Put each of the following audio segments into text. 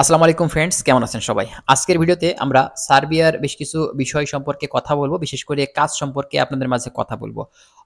আসসালামু আলাইকুম ফ্রেন্ডস কেমন আছেন সবাই? আজকের ভিডিওতে আমরা সার্বিয়ার বেশ কিছু বিষয় সম্পর্কে কথা বলব, বিশেষ করে কাজ সম্পর্কে আপনাদের মাঝে কথা বলব।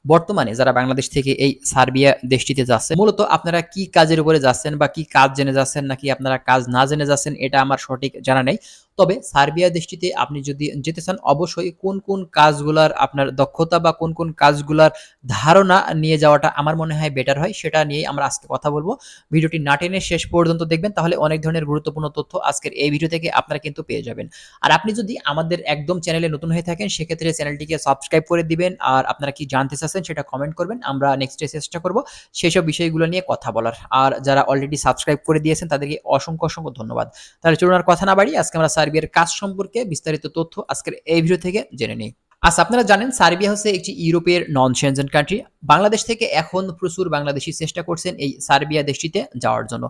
বর্তমানে যারা বাংলাদেশ থেকে এই সার্বিয়া দেশটিতে যাচ্ছে মূলত আপনারা কি কাজের উপরে যাচ্ছেন বা কি কাজ জেনে যাচ্ছেন নাকি আপনারা কাজ না জেনে যাচ্ছেন, এটা আমার সঠিক জানা নেই। তবে সার্বিয়া দেশটিতে আপনি যদি যেতে চান, অবশ্যই কোন কোন কাজগুলার আপনার দক্ষতা বা কোন কোন কাজগুলার ধারণা নিয়ে যাওয়াটা আমার মনে হয় বেটার হয়, সেটা নিয়ে আমরা আজকে কথা বলব। ভিডিওটি না টেনে শেষ পর্যন্ত দেখবেন, তাহলে অনেক ধরনের গুরুত্বপূর্ণ তথ্য আজকের এই ভিডিও থেকে আপনারা কিন্তু পেয়ে যাবেন। আর আপনি যদি আমাদের একদম চ্যানেলে নতুন হয়ে থাকেন, সেক্ষেত্রে চ্যানেলটিকে সাবস্ক্রাইব করে দিবেন। আর আপনারা কি জানতে চাচ্ছেন, সেটা কমেন্ট করবেন। আমরা নেক্সট ডে চেষ্টা করব সেসব বিষয়গুলো নিয়ে কথা বলার। আর যারা অলরেডি সাবস্ক্রাইব করে দিয়েছেন, তাদেরকে অসংখ্য অসংখ্য ধন্যবাদ। তাহলে চলুন আর কথা না বাড়ি আজকে আমরা সার্বিয়ার কাজ সম্পর্কে বিস্তারিত তথ্য আজকের এই ভিডিও থেকে জেনে নিই। আচ্ছা আপনারা জানেন, সার্বিয়া হচ্ছে একটি ইউরোপের নন সেনজেন কান্ট্রি বাংলাদেশ থেকে এখন প্রচুর বাংলাদেশি চেষ্টা করছেন এই সার্বিয়া দেশটিতে যাওয়ার জন্য।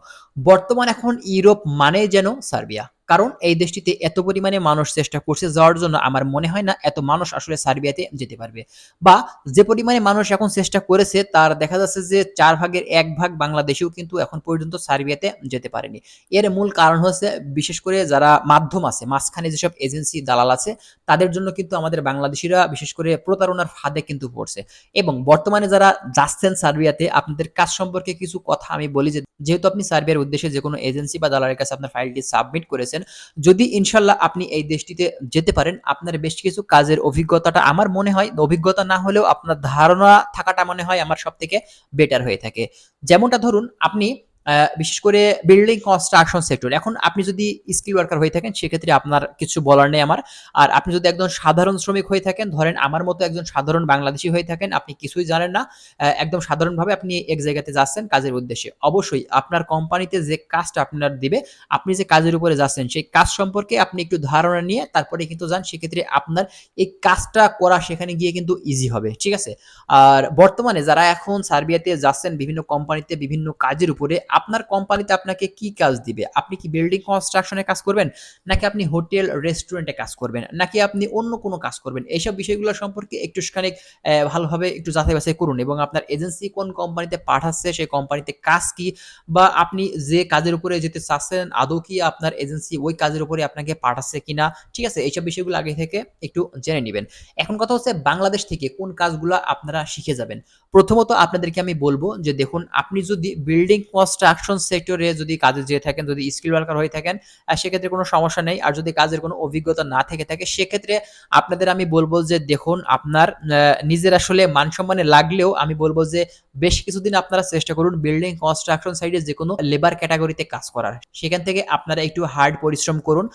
বর্তমান এখন ইউরোপ মানে যেন সার্বিয়া। কারণ এই দেশটিতে এত পরিমাণে মানুষ চেষ্টা করছে, যাওয়ার জন্য আমার মনে হয় না এত মানুষ আসলে সার্বিয়াতে যেতে পারবে। বা যে পরিমাণে মানুষ এখন চেষ্টা করেছে, তার দেখা যাচ্ছে যে চার ভাগের এক ভাগ বাংলাদেশেও কিন্তু এখন পর্যন্ত সার্বিয়াতে যেতে পারেনি। এর মূল কারণ হচ্ছে, বিশেষ করে যারা মাধ্যম আছে, মাঝখানে যেসব এজেন্সি দালাল আছে, তাদের জন্য কিন্তু আমাদের বাংলাদেশিরা বিশেষ করে প্রতারণার ফাঁদে কিন্তু পড়ছে। এবং বর্তমানে যারা যাচ্ছেন সার্বিয়াতে, আপনাদের কাজ সম্পর্কে কিছু কথা আমি বলি যেহেতু আপনি সার্বিয়ার উদ্দেশ্যে যে কোনো এজেন্সি বা দালালের কাছে আপনার ফাইলটি সাবমিট করেছেন যদি ইনশাল্লাহ আপনি এই দেশটিতে যেতে পারেন, আপনার বেশ কিছু কাজের অভিজ্ঞতাটা আমার মনে হয়, অভিজ্ঞতা না হলেও আপনার ধারণা থাকাটা মনে হয় আমার সব থেকে বেটার হয়ে থাকে। যেমনটা ধরুন, আপনি বিশেষ করে বিল্ডিং কনস্ট্রাকশন সেক্টর এখন আপনি যদি স্কিল ওয়ার্কার হয়ে থাকেন, সেক্ষেত্রে আপনার কিছু বলার নেই আমার। আর আপনি যদি একজন সাধারণ শ্রমিক হয়ে থাকেন, ধরেন আমার মতো একজন সাধারণ বাংলাদেশি হয়ে থাকেন, আপনি কিছুই জানেন না। একদম সাধারণভাবে আপনি এক জায়গাতে যাচ্ছেন কাজের উদ্দেশ্যে। অবশ্যই আপনার কোম্পানিতে যে কাজটা আপনার দিবে, আপনি যে কাজের উপরে যাচ্ছেন, সেই কাজ সম্পর্কে আপনি একটু ধারণা নিয়ে তারপরে কিন্তু যান। সেক্ষেত্রে আপনার এই কাজটা করা সেখানে গিয়ে কিন্তু ইজি হবে, ঠিক আছে? আর বর্তমানে যারা এখন সার্বিয়াতে যাচ্ছেন, বিভিন্ন কোম্পানিতে বিভিন্ন কাজের উপরে আপনার কোম্পানিতে আপনাকে কি কাজ দিবে? আপনি কি বিল্ডিং কনস্ট্রাকশনে কাজ করবেন? নাকি আপনি হোটেল রেস্টুরেন্টে কাজ করবেন? নাকি আপনি অন্য কোনো কাজ করবেন? এইসব বিষয়গুলো সম্পর্কে একটু খানিক ভালোভাবে একটু যাচাই বাছাই করুন এবং আপনার এজেন্সি কোন কোম্পানিতে পাঠাচ্ছে, সেই কোম্পানিতে কাজ কি? বা আপনি যে কাজের উপরে যেতে চাচ্ছেন, আদৌ কি আপনার এজেন্সি ওই কাজের উপরে আপনাকে পাঠাচ্ছে কিনা ঠিক আছে, এইসব বিষয়গুলো আগে থেকে একটু জেনে নেবেন। এখন কথা হচ্ছে বাংলাদেশ থেকে কোন কাজগুলো আপনারা শিখে যাবেন? প্রথমত আপনাদেরকে আমি বলব যে দেখুন, আপনি যদি বিল্ডিং কনস্ট্রাকশন সেক্টরে যদি কাজে যেয়ে থাকেন, যদি স্কিল ওয়ার্কার হয়ে থাকেন সেক্ষেত্রে কোনো সমস্যা নেই। আর যদি কাজের কোনো অভিজ্ঞতা না থেকে থাকে, সেক্ষেত্রে আপনাদের আমি বলব যে, দেখুন, আপনার নিজের আসলে মান সম্মানে লাগলেও আমি বলব যে, বেশ কিছুদিন আপনারা চেষ্টা করুন বিল্ডিং কনস্ট্রাকশন সাইডে যে কোনো লেবার ক্যাটাগরিতে কাজ করার। সেখান থেকে আপনারা একটু হার্ড পরিশ্রম করুন।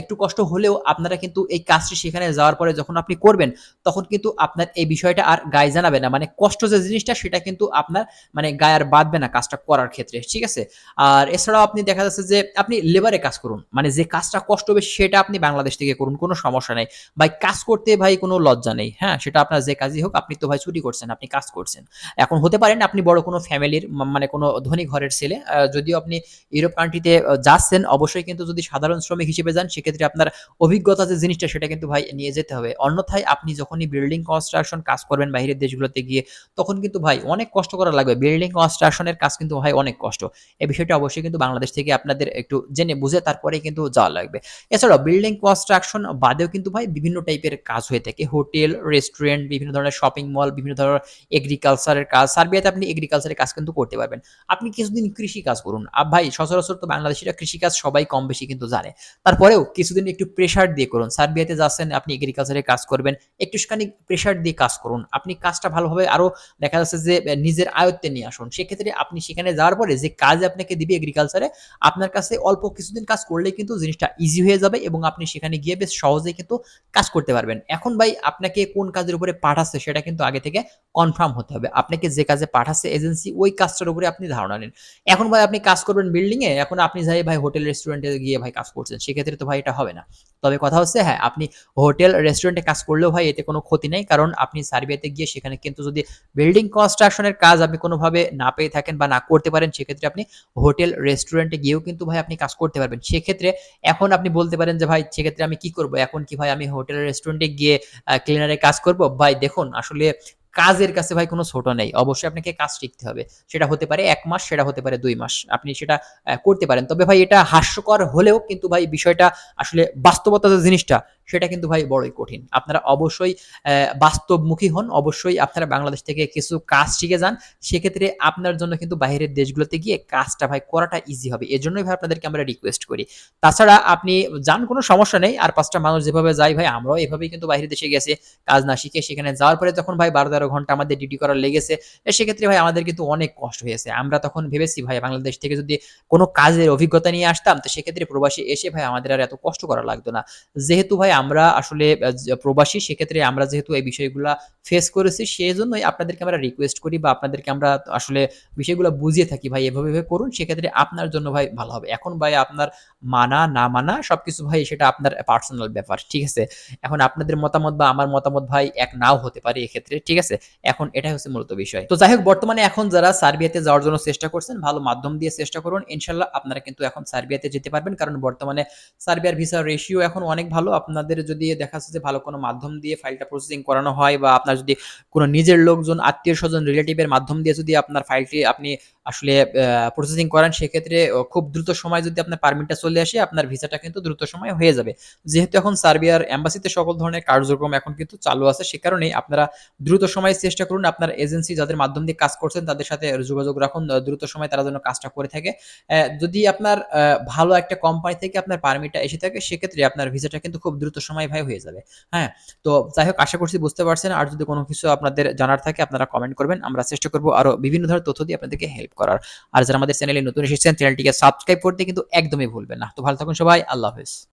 একটু কষ্ট হলেও আপনারা কিন্তু এই কাজটি সেখানে যাওয়ার পরে যখন আপনি করবেন, তখন কিন্তু আপনার এই বিষয়টা আর গায়ে জানাবে না। মানে কষ্ট যে জিনিসটা, সেটা কিন্তু আপনার মানে গায়ে আর বাঁধবে না কাজটা করার ক্ষেত্রে। ঠিক আছে? আর এছাড়াও আপনি দেখা যাচ্ছে যে আপনি লেবারে কাজ করুন। মানে যে কাজটা কষ্ট হবে সেটা আপনি বাংলাদেশ থেকে করুন, কোনো সমস্যা নেই। ভাই, কাজ করতে ভাই কোনো লজ্জা নেই হ্যাঁ? সেটা আপনার যে কাজই হোক, আপনি তো ভাই ছুটি করছেন, আপনি কাজ করছেন। এখন হতে পারেন আপনি বড় কোনো ফ্যামিলির মানে কোনো ধনী ঘরের ছেলে যদিও আপনি ইউরোপ কান্ট্রিতে যাচ্ছেন, অবশ্যই কিন্তু যদি সাধারণ শ্রমিক হিসেবে যান, সেক্ষেত্রে আপনার অভিজ্ঞতা যে জিনিসটা, সেটা কিন্তু ভাই নিয়ে যেতে হবে। অন্যথায় আপনি যখনই বিল্ডিং কনস্ট্রাকশন কাজ করবেন বাইরের দেশগুলোতে গিয়ে, তখন কিন্তু ভাই অনেক কষ্ট করা লাগবে। বিল্ডিং কনস্ট্রাকশনের কাজ কিন্তু ভাই অনেক কষ্ট। এই বিষয়টা অবশ্যই কিন্তু বাংলাদেশ থেকে আপনাদের একটু জেনে বুঝে তারপরে কিন্তু যাওয়া লাগবে। এছাড়াও বিল্ডিং কনস্ট্রাকশন বাদেও কিন্তু ভাই বিভিন্ন টাইপের কাজ হয়ে থাকে। হোটেল রেস্টুরেন্ট বিভিন্ন ধরনের শপিং মল বিভিন্ন ধরনের এগ্রিকালচারের কাজ। সার্বিয়াতে আপনি এগ্রিকালচারের কাজ কিন্তু করতে পারবেন। আপনি কিছুদিন কৃষি কাজ করুন। আর ভাই, সচরাচর তো বাংলাদেশিরা কৃষি কাজ সবাই কম বেশি কিন্তু জানে। তারপরেও কিছুদিন একটু প্রেশার দিয়ে করুন। সার্বিয়াতে যাচ্ছেন, আপনি এগ্রিকালচারে কাজ করবেন। একটুখানি প্রেশার দিয়ে কাজ করুন। আপনি কাজটা ভালোভাবে আরও দেখা যাচ্ছে যে, নিজের আয়ত্তে নিয়ে আসুন। সেক্ষেত্রে আপনি সেখানে যাওয়ার পরে যে কাজ আপনাকে দিবে এগ্রিকালচারে আপনার কাছে অল্প কিছুদিন কাজ করলে কিন্তু জিনিসটা ইজি হয়ে যাবে এবং আপনি সেখানে গিয়ে বেশ সহজেই কিন্তু কাজ করতে পারবেন। এখন ভাই, আপনাকে কোন কাজের উপরে পাঠাচ্ছে সেটা কিন্তু আগে থেকে কনফার্ম হতে হবে। আপনাকে যে কাজে পাঠাচ্ছে এজেন্সি ওই কাজটার উপরে আপনি ধারণা নিন। এখন ভাই, আপনি কাজ করবেন বিল্ডিং এ, এখন আপনি যাই ভাই হোটেল রেস্টুরেন্টে গিয়ে ভাই কাজ করছেন, সেক্ষেত্রে তো ভাই এটা হবে না। তবে কথা হচ্ছে হ্যাঁ আপনি হোটেল রেস্টুরেন্টে কাজ করলেও ভাই এতে কোনো ক্ষতি নেই, কারণ আপনি সার্বিয়াতে গিয়ে সেখানে কিন্তু যদি বিল্ডিং কনস্ট্রাকশনের কাজ আপনি কোনোভাবে না পেয়ে থাকেন বা না করতে পারেন সেক্ষেত্রে আপনি হোটেল রেস্টুরেন্টে গিয়েও কিন্তু ভাই আপনি কাজ করতে পারবেন। সেক্ষেত্রে এখন আপনি বলতে পারেন যে, ভাই, সেক্ষেত্রে আমি কি করব? এখন কি ভাই আমি হোটেল রেস্টুরেন্টে গিয়ে ক্লিনারে কাজ করব? ভাই, দেখুন, আসলে কাজের কাছে ভাই কোনো ছোট নেই। অবশ্যই আপনাকে কাজ শিখতে হবে। সেটা হতে পারে এক মাস, সেটা হতে পারে দুই মাস। আপনি সেটা করতে পারেন। তবে ভাই এটা হাস্যকর হলেও কিন্তু ভাই বিষয়টা আসলে বাস্তবতা যে জিনিসটা সেটা কিন্তু ভাই বড়ই কঠিন। আপনারা অবশ্যই বাস্তবমুখী হন। অবশ্যই আপনারা বাংলাদেশ থেকে কিছু কাজ শিখে যান। সেক্ষেত্রে আপনার জন্য কিন্তু বাইরের দেশগুলোতে গিয়ে কাজটা ভাই করাটা ইজি হবে। এজন্যই ভাই আপনাদেরকে আমরা রিকোয়েস্ট করি। তাছাড়া আপনি যান, কোনো সমস্যা নেই। আর পাঁচটা মানুষ যেভাবে যায় ভাই, আমরাও এভাবেই কিন্তু বাইরের দেশে গেছি, কাজ না শিখে সেখানে যাওয়ার পরে যখন ভাই বারো তেরো ঘণ্টা আমাদের ডিউটি করার লেগেছে সেক্ষেত্রে ভাই আমাদের কিন্তু অনেক কষ্ট হয়েছে। আমরা তখন ভেবেছি ভাই, বাংলাদেশ থেকে যদি কোনো কাজের অভিজ্ঞতা নিয়ে আসতাম, তো সেক্ষেত্রে প্রবাসী এসে ভাই আমাদের আর এত কষ্ট করা লাগতো না। যেহেতু ভাই আমরা আসলে প্রবাসী সেক্ষেত্রে আমরা যেহেতু এই বিষয়গুলা ফেস করেছি সেই জন্যই আপনাদেরকে আমরা রিকোয়েস্ট করি বা আপনাদেরকে আমরা আসলে বিষয়গুলো বুঝিয়ে থাকি, ভাই, এভাবে এভাবে করুন, সেক্ষেত্রে আপনার জন্য ভাই ভালো হবে। এখন ভাই আপনার মানা, না মানা সবকিছু ভাই সেটা আপনার পার্সোনাল ব্যাপার, ঠিক আছে? এখন আপনাদের মতামত বা আমার মতামত ভাই এক নাও হতে পারে এক্ষেত্রে, ঠিক আছে? এখন এটাই হচ্ছে মূলত বিষয়। তো যাই হোক বর্তমানে এখন যারা সার্বিয়াতে যাওয়ার জন্য চেষ্টা করছেন, ভালো মাধ্যম দিয়ে চেষ্টা করুন ইনশাল্লাহ আপনারা কিন্তু এখন সার্বিয়াতে যেতে পারবেন, কারণ বর্তমানে সার্বিয়ার ভিসা রেশিও এখন অনেক ভালো। আপনাদের যদি দেখা যাচ্ছে যে ভালো কোনো মাধ্যম দিয়ে ফাইলটা প্রসেসিং করানো হয় বা আপনার যদি কোনো নিজের লোকজন আত্মীয় স্বজন রিলেটিভের মাধ্যম দিয়ে যদি আপনার ফাইলটি আপনি আসলে প্রসেসিং করেন, সেক্ষেত্রে খুব দ্রুত সময় যদি আপনার পারমিটটা চলে আসে, আপনার ভিসাটা কিন্তু দ্রুত সময় হয়ে যাবে। যেহেতু এখন সার্বিয়ার এম্বাসিতে সকল ধরনের কার্যক্রম এখন কিন্তু চালু আছে, সে কারণেই আপনারা দ্রুত সময়ে চেষ্টা করুন, আপনার এজেন্সি যাদের মাধ্যম দিয়ে কাজ করছেন, তাদের সাথে যোগাযোগ রাখুন দ্রুত সময় তারা যেন কাজটা করে থাকে। যদি আপনার ভালো একটা কোম্পানি থেকে আপনার পারমিটটা এসে থাকে, সেক্ষেত্রে আপনার ভিসাটা কিন্তু খুব দ্রুত সময় ভাই হয়ে যাবে। হ্যাঁ তো যাই হোক, আশা করছি বুঝতে পারছেন। আর যদি কোনো কিছু আপনাদের জানার থাকে, আপনারা কমেন্ট করবেন। আমরা চেষ্টা করব আরও বিভিন্ন ধরনের তথ্য দিয়ে আপনাদেরকে হেল্প করার। আর যারা আমাদের চ্যানেলে নতুন এসেছেন চ্যানেলটিকে সাবস্ক্রাইব করতে কিন্তু একদমই ভুলবেন না। তো ভালো থাকুন সবাই, আল্লাহ হাফেজ।